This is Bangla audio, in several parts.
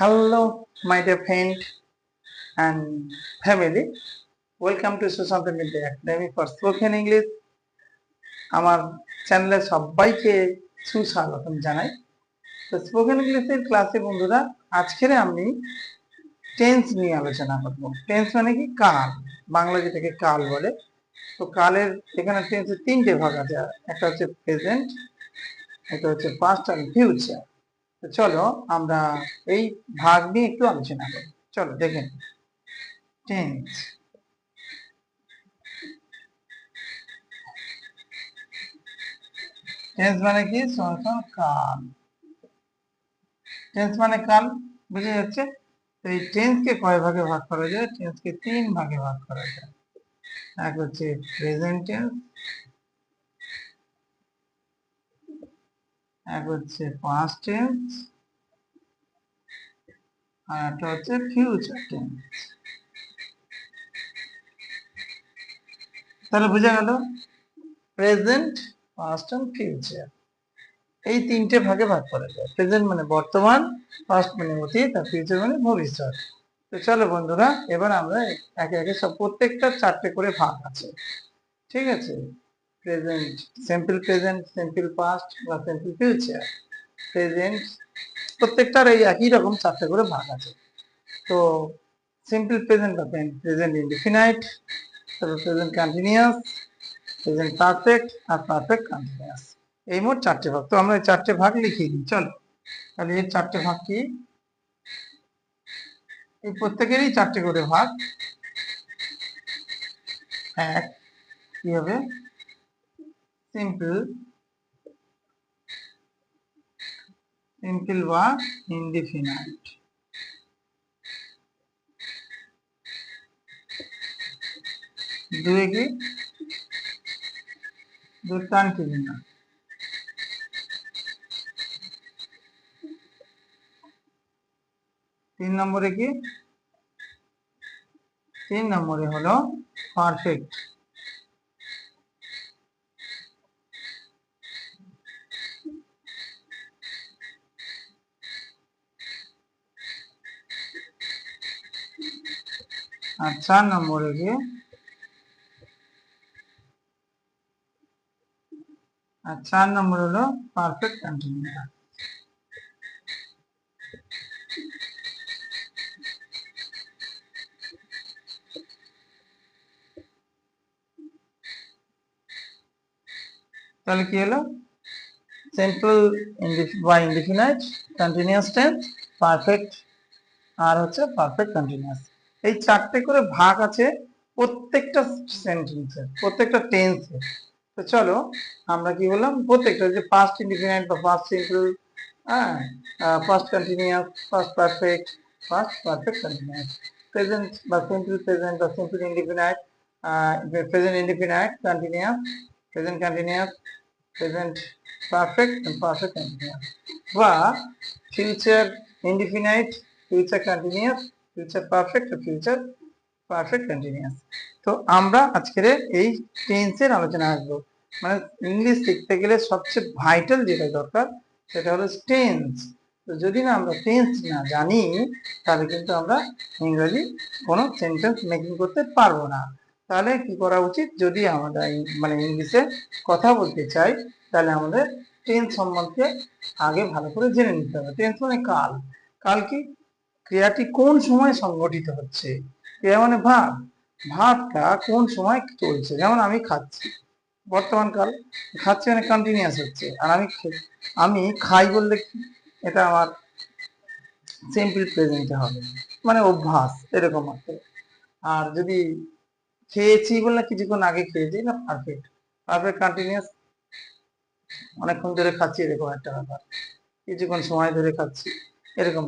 Hello, my dear friend and family. Welcome to Sushant Media Academy for Spoken English. আমার চ্যানেলে সবাইকে সুস্বাগতম জানাই। তো স্পোকেন ইংলিশের ক্লাসে বন্ধুরা আজকের আমি টেন্স নিয়ে আলোচনা করব। টেন্স মানে কি? কাল। বাংলা যেটাকে কাল বলে। তো কালের এখানে টেন্সের তিনটে ভাগ আছে। একটা হচ্ছে প্রেজেন্ট এটা হচ্ছে পাস্ট আর ফিউচার চলো আমরা এই ভাগ নিয়ে একটু আলোচনা করি। চলো দেখেন টেন্স টেন্স মানে কি? সমান কাল। টেন্স মানে কাল, বুঝে যাচ্ছে? এই টেন্সকে কয় ভাগে ভাগ করা যায়? টেন্সকে তিন ভাগে ভাগ করা যায়। এক হচ্ছে প্রেজেন্ট টেন্স এক হচ্ছে পাস্ট টেন্স আর একটা হচ্ছে ফিউচার টেন্স তাহলে বোঝা গেল প্রেজেন্ট পাস্ট এন্ড ফিউচার এই তিনটে ভাগে ভাগ করা যায়। প্রেজেন্ট মানে বর্তমান পাস্ট মানে অতীত, আর ফিউচার মানে ভবিষ্যৎ। তো চলো বন্ধুরা, এবার আমরা একে একে সব প্রত্যেকটা চারটে করে ভাগ আছে। ঠিক আছে? Present simple present simple past বা সিম্পল ফিউচার প্রেজেন্ট প্রত্যেকটার এই একই রকম চারটে করে ভাগ আছে। তো সিম্পল প্রেজেন্ট বা প্রেজেন্ট ইনডিফিনাইট তারপর প্রেজেন্ট কন্টিনিউয়াস প্রেজেন্ট পারফেক্ট আর পারফেক্ট কন্টিনিউয়াস এই মোট চারটে ভাগ। তো আমরা এই চারটে ভাগ লিখিয়ে দিই, চলো। তাহলে এই চারটে ভাগ কি? এই প্রত্যেকেরই চারটে করে ভাগ। এক, কি হবে? সিম্পল সিম্পল বা ইনডিফিনাইট দুয়ে কি? কন্টিনিউয়াস তিন নম্বরে কি? তিন নম্বরে হলো পারফেক্ট আর চার নম্বরে কি আর চার নম্বর হলো পারফেক্ট কন্টিনিউয়াস তাহলে কি হলো সিম্পল বা indefinite continuous tense perfect perfect continuous এই চারটে করে ভাগ আছে প্রত্যেকটা সেন্টেন্সের প্রত্যেকটা টেন্সের তো চলো আমরা কি বললাম? প্রত্যেকটা যে পাস্ট ইনডিফিনাইট বা পাস্ট সিম্পল হ্যাঁ past continuous past perfect past perfect continuous present বা সিম্পল প্রেজেন্ট বা simple indefinite present indefinite continuous present continuous, present perfect perfect continuous. বা future indefinite, future continuous, future perfect future perfect continuous. তো আমরা আজকের এই টেন্সের আলোচনা আসব। মানে ইংলিশ শিখতে গেলে সবচেয়ে ভাইটাল যেটা দরকার, সেটা হলো টেন্স তো যদি না আমরা টেন্স না জানি, তাহলে কিন্তু আমরা ইংরেজি কোনো সেন্টেন্স মেকিং করতে পারব না। তাহলে কি করা উচিত? যদি আমরা মানে ইংলিশে কথা বলতে চাই, তাহলে আমাদের টেন্স সম্বন্ধে আগে ভালো করে জেনে নিতে হবে। টেন্স মানে কাল। কাল কি? ক্রিয়াটি কোন সময় সংগঠিত হচ্ছে? ক্রিয়া মানে ভাব ভাবটা কোন সময় চলছে? যেমন আমি খাচ্ছি। বর্তমান কাল খাচ্ছি মানে কন্টিনিউয়াস হচ্ছে। আর আমি আমি খাই বললে এটা আমার সিম্পল প্রেজেন্টে হবে। মানে অভ্যাস, এরকম আছে আর যদি খেয়েছি বলে কিছুক্ষণ আগে খেয়েছি না পারফেক্ট পারফেক্ট কন্টিনিউয়াস অনেকক্ষণ ধরে খাচ্ছি, এরকম একটা ব্যাপার। কিছুক্ষণ সময় ধরে খাচ্ছি। এরকম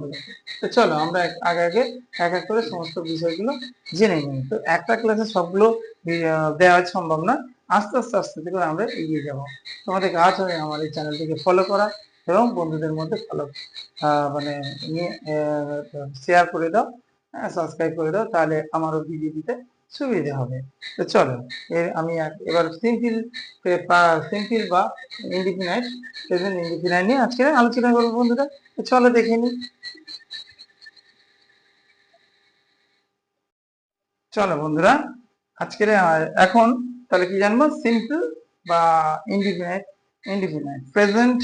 তো চলো, আমরা আগে আগে এক এক করে সমস্ত বিষয়গুলো জেনে নিই। তো একটা ক্লাসে সবগুলো দেওয়া সম্ভব না। আস্তে আস্তে আস্তে করে আমরা এগিয়ে যাব। তোমাদের কাজ হবে আমার এই চ্যানেলটিকে ফলো করা এবং বন্ধুদের মধ্যে ফলো মানে নিয়ে শেয়ার করে দাও সাবস্ক্রাইব করে দাও, তাহলে আমারও ভিডিও দিতে সুবিধে হবে। তো চলো এর আমি এবার সিম্পল সিম্পল বা ইন্ডিপেন্ডেন্ট প্রেজেন্ট ইন্ডিপেন্ডেন্ট নিয়ে আজকে আলোচনা করব বন্ধুরা। চলো দেখে নিই চলো বন্ধুরা, আজকের এখন তাহলে কি জানব? সিম্পল বা ইন্ডিপেন্ডেন্ট ইন্ডিপেন্ডেন্ট প্রেজেন্ট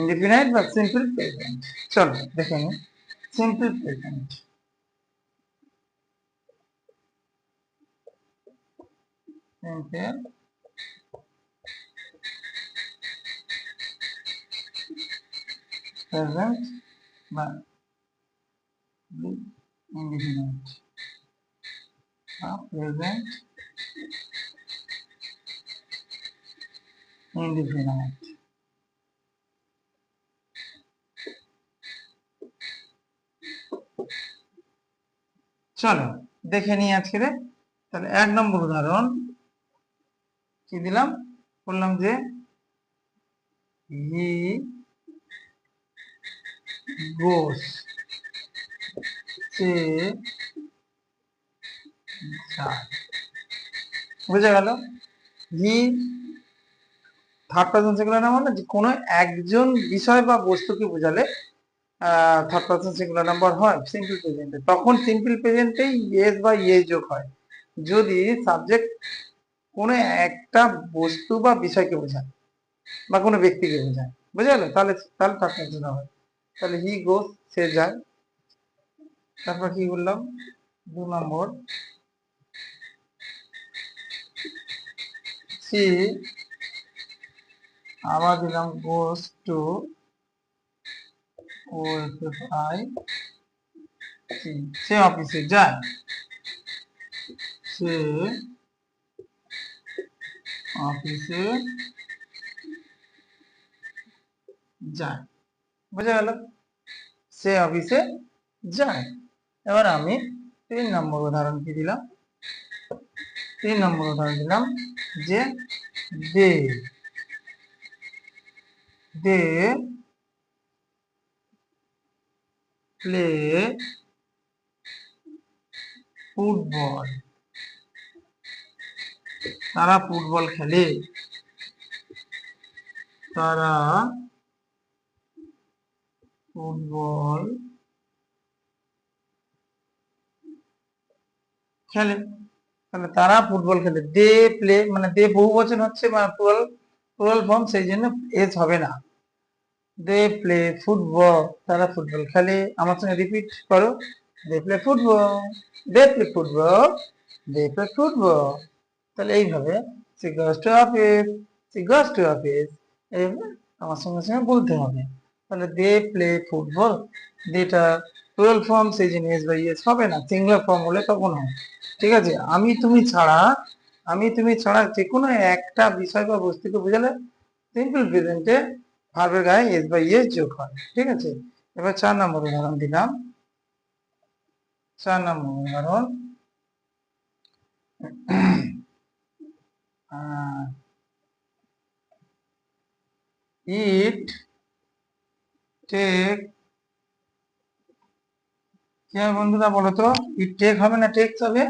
ইন্ডিপেন্ডেন্ট বা সিম্পল প্রেজেন্ট। চলো দেখে নিই সিম্পল প্রেজেন্ট। সিম্পল প্রেজেন্ট বা indefinite or present indefinite চলো দেখে নিই আজকে তাহলে এক নম্বর উদাহরণ কি দিলাম? বললাম যে হি গোস। সে গেল? He third person singular number না? যে কোনো একজন বিষয় বা বস্তুকে বোঝালে থার্ড পার্সন সিঙ্গুলার নাম্বার হয় সিম্পল প্রেজেন্টে তখন সিম্পল প্রেজেন্টেই ইয়েস বা ইয়ে যোগ হয়। যদি সাবজেক্ট কোনো একটা বস্তু বা বিষয়কে বোঝায় বা কোনো ব্যক্তিকে বোঝায়। বুঝে গেল? তাহলে তাহলে থার্ড পার্সন হয়। তাহলে হি গোস সে যায়। তারপর কি বললাম? দু নম্বর। সি আবার দিলাম goes to O I say অফিসে যায়। সে অফিসে যায়। বোঝা গেল? সে অফিসে যায়। এবার আমি তিন নম্বর উদাহরণ কি দিলাম? তিন নম্বর উদাহরণ দিলাম যে দে দে প্লে ফুটবল। তারা ফুটবল খেলে। তারা ফুটবল খেলে। তাহলে তারা ফুটবল খেলে। দে প্লে মানে দে বহু বচন হচ্ছে মানে প্লুরাল প্লুরাল ফর্ম সেই জন্য এজ হবে না। দে প্লে ফুটবল, তারা ফুটবল খেলে। আমার সঙ্গে রিপিট করো। They play football, they play football, they play football. তাহলে এইভাবে she goes to office she goes to office এইভাবে আমার সঙ্গে সঙ্গে বলতে হবে। তাহলে দে প্লে ফুটবল যেটা প্লুরাল ফর্ম সেই জন্য এস বাই এস হবে না সিঙ্গুলার ফর্ম হলে তখন হয়। ঠিক আছে? আমি তুমি ছাড়া, আমি তুমি ছাড়া যে কোনো একটা বিষয় বা বস্তুকে বোঝালে সিম্পল প্রেজেন্টে ভার্বের গায়ে এস বাই এস যোগ হয়। ঠিক আছে? এবার চার নম্বর উদাহরণ দিলাম। চার নম্বর উদাহরণ। ইট টেক কি হবে বন্ধুরা বলো তো ইট টেক হবে না টেক্স হবে?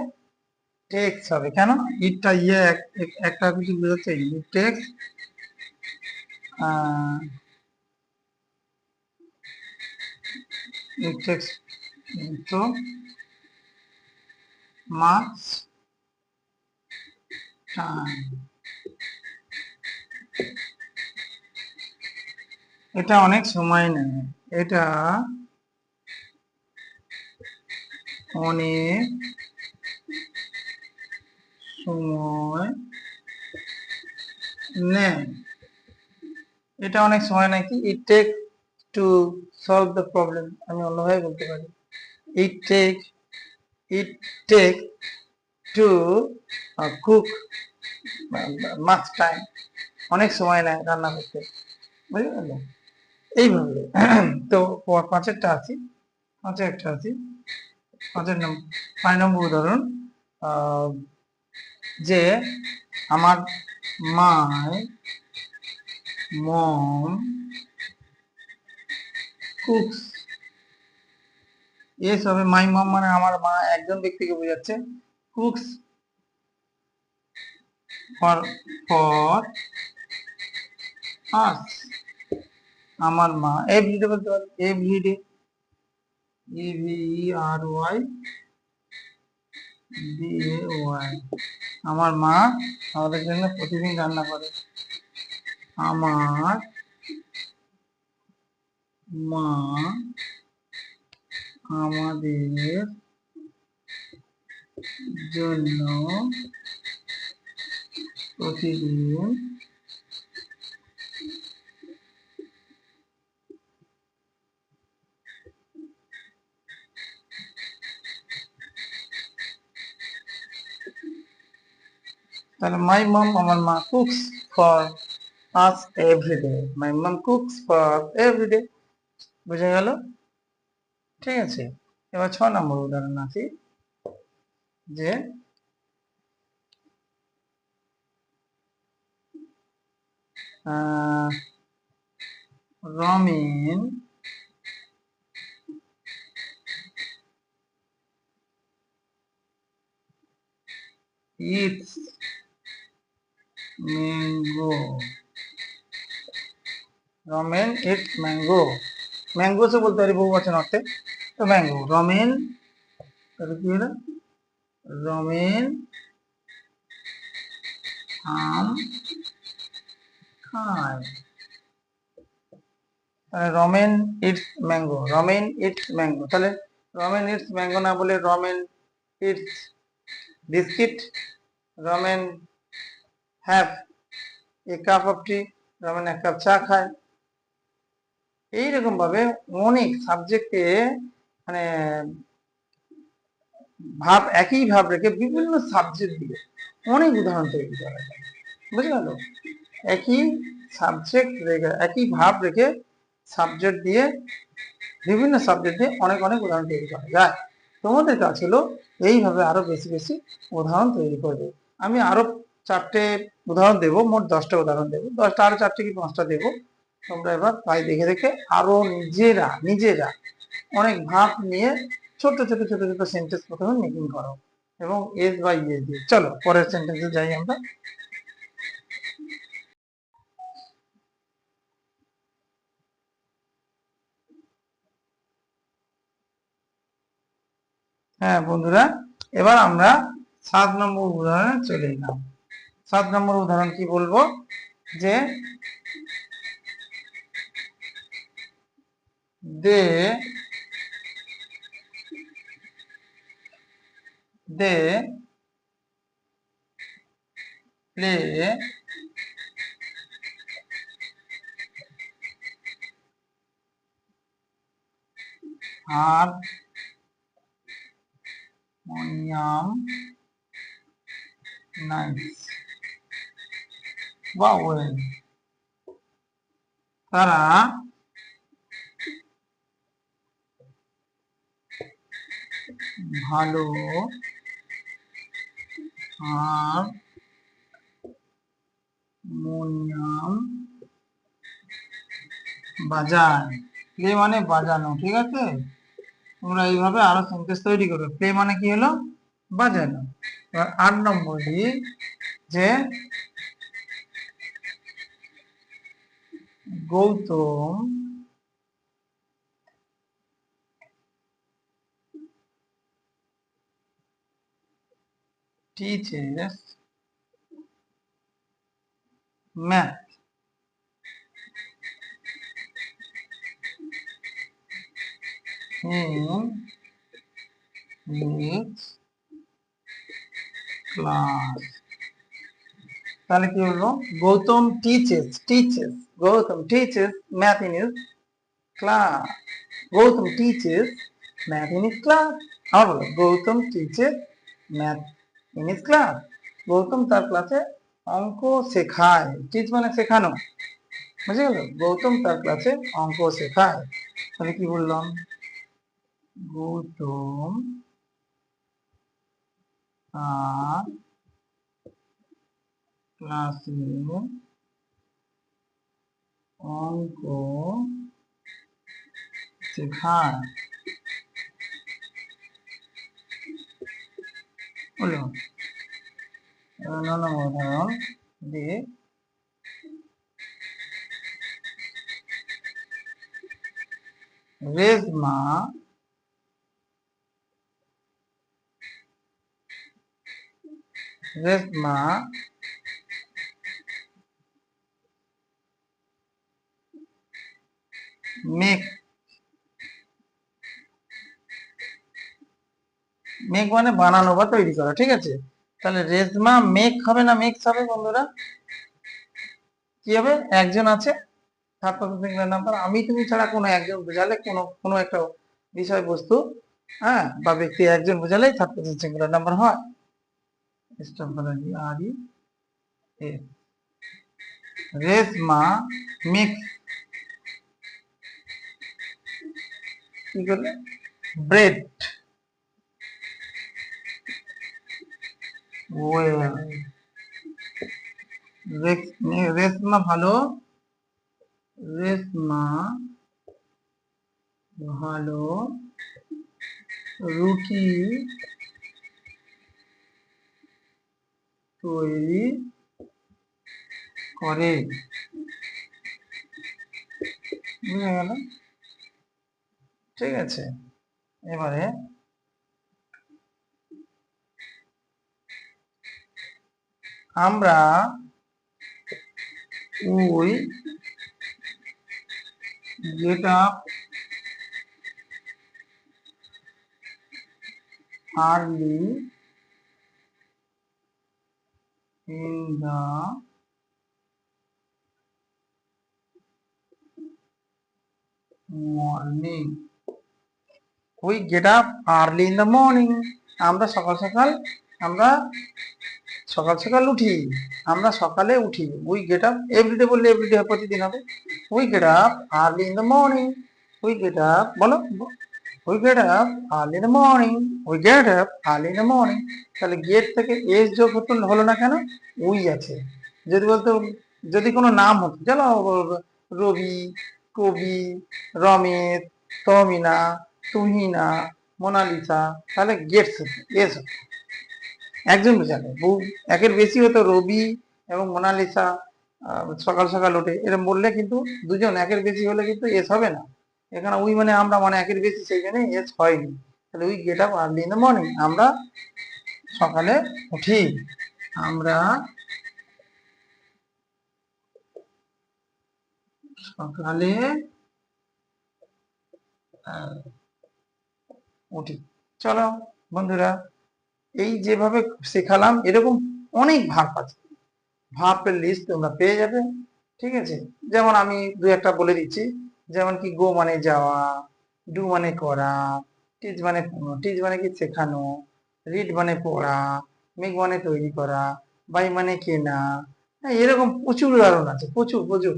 টেক্স হবে। কেন? ইটটা ইয়ে এক- এক- একটা কিছু বোঝাচ্ছে। ইট টেক্স ইট টেক্স তো মাছ টাইম এটা অনেক সময় নেয়। এটা অনেক সময় নেয়। এটা অনেক সময় নেয় কি? It take to solve the problem আমি অন্যভাবে বলতে পারি। It take it take to cook much time অনেক সময় নেয় রান্না করতে। বুঝতে পারলে এইভাবে। তো পাঁচেরটা আছি। পাঁচের একটা আছি। পাঁচের নম্বর পাঁচ নম্বর উদাহরণ যে আমার মায় মম কুকস এস হবে মাই মম মানে আমার মা একজন ব্যক্তিকে বোঝাচ্ছে কুকস ফর ফর আস আমার মা এভরিডে বলতে পারি everyday E V R Y, D Y. আমার মা আমাদের জন্য প্রতিদিন রান্না করে। আমার মা আমাদের জন্য প্রতিদিন তাহলে মাই মম আমার মা cooks for us everyday my mom cooks for everyday বুঝে গেল? ঠিক আছে? এবার ছ নম্বর উদাহরণ আছে যে Ramen eats mango Ramen eats mango. Mango সে বলতে পারি বহু বচন অর্থে তো ম্যাঙ্গো রমেন তাহলে কি হলো? রমেন আম খায় Ramen eats mango, Ramen eats mango. তাহলে রমেন ইটস ম্যাঙ্গো না বলে Ramen eats biscuit, Ramen have a cup of tea, Ramen এক কাপ চা খায়। এইরকম ভাবে অনেক সাবজেক্টে মানে ভাব, একই ভাব রেখে বিভিন্ন সাবজেক্ট দিয়ে অনেক উদাহরণ তৈরি করা যায়। বুঝে গেল একই সাবজেক্ট রেখে, একই ভাব রেখে সাবজেক্ট দিয়ে বিভিন্ন সাবজেক্ট দিয়ে অনেক অনেক উদাহরণ তৈরি করা যায়। তোমাদের কাজ হলো এইভাবে আরও বেশি বেশি উদাহরণ তৈরি করবে। আমি আরও চারটে উদাহরণ দেবো, মোট দশটা উদাহরণ দেবো। দশটা, আরও চারটে কি পাঁচটা দেবো? তোমরা এবার তাই দেখে দেখে আরও নিজেরা নিজেরা অনেক ভাব নিয়ে ছোট ছোট ছোট ছোট সেন্টেন্স প্রথমে মেকিং করো এবং এস বাই এস দিয়ে। চলো, পরের সেন্টেন্সে যাই আমরা। হ্যাঁ বন্ধুরা, এবার আমরা সাত নম্বর উদাহরণে চলে এলাম। সাত নম্বর উদাহরণ কি বলব? যে they they, play harmonium nice. বা ওয়েল তারা ভালো হারমোনিয়াম বাজায় প্লে মানে বাজানো ঠিক আছে তোমরা এইভাবে আরও সেন্টেন্স তৈরি করবে। প্লে মানে কি হলো? বাজানো। এবার আট নম্বর দিই যে Gautam teaches math in his class তাহলে কি হলো Gautam teaches teaches Gautam teaches math in is class Gautam teaches math in is class আবার বলো, Gautam teaches math in is class Gautam তার ক্লাসে অঙ্ক শেখায়। টিচ মানে শেখানো। বুঝে গেল? গৌতম তার ক্লাসে অঙ্ক শেখায়। তাহলে কি বললাম? গৌতম তার ক্লাসে অঙ্ক শেখায় হলো নম্বর উদাহরণ দিয়ে রেজমা রেশমা মেঘ মেঘ মানে বানানো বা তৈরি করা, ঠিক আছে? তাহলে রেজমা মেঘ হবে না মেঘ হবে, বন্ধুরা? কি হবে? একজন আছে। নাম্বার আমি তুমি ছাড়া কোনো একজন বোঝালে কোনো কোনো একটা বিষয়বস্তু হ্যাঁ? বা ব্যক্তি একজন বোঝালেই থার্ড পারসন নাম্বার হয়। স্টপ বানালি আরি এ রেজমা মিক্স কি করলে ব্রেড ওয়েল রেশমা ভালো রেশমা ভালো রুটি তৈরি করে। ঠিক আছে এবারে আমরা ওই যেটা early in the morning. We get up early in the morning. আমরা সকাল সকাল, আমরা সকাল সকাল উঠি। আমরা সকালে উঠি। উই গেট আপ এভরিডে বললে এভরিডে প্রতিদিন হবে। We get up early in the morning we get up বলো। We get up early in the morning we get up early in the morning তাহলে গেট থেকে এস যোগ হতো হলো না কেন? উই আছে। যদি বলতো, যদি কোনো নাম হতো চলো রবি, কবি, রমেশ, তমিনা, তুহিনা, মোনালিসা, তাহলে গেটস হতো এস হতো। একজন বোঝাবে বহু একের বেশি হতো রবি এবং মোনালিসা সকাল সকাল ওঠে এরকম বললে কিন্তু দুজন একের বেশি হলে কিন্তু এস হবে না। এখানে উই মানে আমরা মানে একের বেশি সেখানে এস হয়নি। তাহলে we get up early in the morning আমরা সকালে উঠি। আমরা সকালে উঠি। চলো বন্ধুরা, এই যেভাবে শেখালাম, এরকম অনেক ভাব আছে। ভাবের লিস্ট তোমরা পেয়ে যাবে, ঠিক আছে? যেমন আমি দু একটা বলে দিচ্ছি। যেমন কি গো মানে যাওয়া ডু মানে করা টিচ মানে টিচ মানে কি শেখানো রিড মানে পড়া মেঘ মানে তৈরি করা বাই মানে কেনা হ্যাঁ, এরকম প্রচুর উদাহরণ আছে প্রচুর প্রচুর।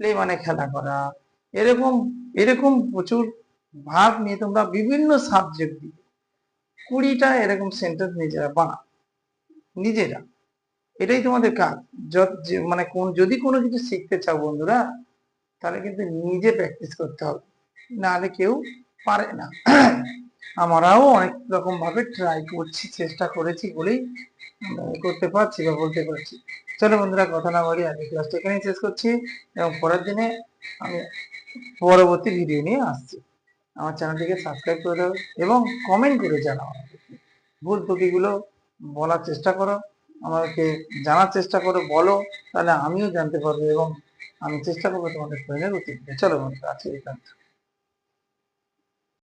প্লে মানে খেলা করা এরকম এরকম প্রচুর ভাব নিয়ে তোমরা বিভিন্ন সাবজেক্ট দিয়ে কুড়িটা এরকম সেন্টেন্স নিজেরা বানাও নিজেরা। এটাই তোমাদের কাজ। মানে কোন যদি কোনো কিছু শিখতে চাও বন্ধুরা তাহলে কিন্তু নিজে প্র্যাকটিস করতে হবে। নাহলে কেউ পারে না। আমরাও অনেক রকম ভাবে ট্রাই করছি, চেষ্টা করেছি বলেই করতে পারছি বা বলতে পারছি। চলো বন্ধুরা, কথা না বলি আজকে ক্লাসটা এখানেই শেষ করছি এবং পরের দিনে আমি পরবর্তী ভিডিও নিয়ে আসছি। আমার চ্যানেলটিকে সাবস্ক্রাইব করে দাও এবং কমেন্ট করে জানাও। ভুল ত্রুটিগুলো বলার চেষ্টা করো, আমাকে জানার চেষ্টা করো, বলো, তাহলে আমিও জানতে পারব এবং আমি চেষ্টা করব তোমাদের ট্রেনের উচিত চলো বন্ধুরা এখানে